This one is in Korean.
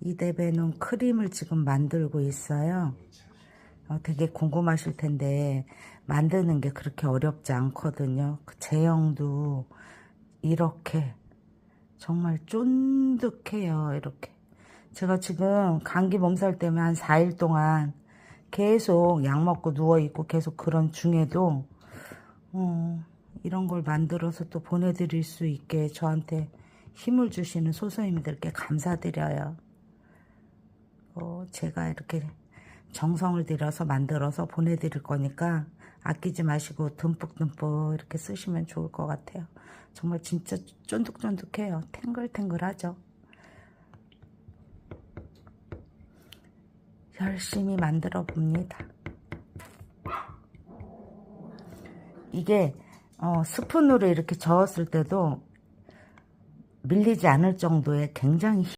이대배는 크림을 지금 만들고 있어요. 어, 되게 궁금하실 텐데 만드는 게 그렇게 어렵지 않거든요. 그 제형도 이렇게 정말 쫀득해요. 이렇게. 제가 지금 감기 몸살 때문에 한 4일 동안 계속 약 먹고 누워있고 계속 그런 중에도 어, 이런 걸 만들어서 또 보내드릴 수 있게 저한테 힘을 주시는 소소님들께 감사드려요. 어, 제가 이렇게 정성을 들여서 만들어서 보내드릴 거니까 아끼지 마시고 듬뿍듬뿍 이렇게 쓰시면 좋을 것 같아요. 정말 진짜 쫀득쫀득해요. 탱글탱글하죠. 열심히 만들어 봅니다. 이게 어, 스푼으로 이렇게 저었을 때도 밀리지 않을 정도의 굉장히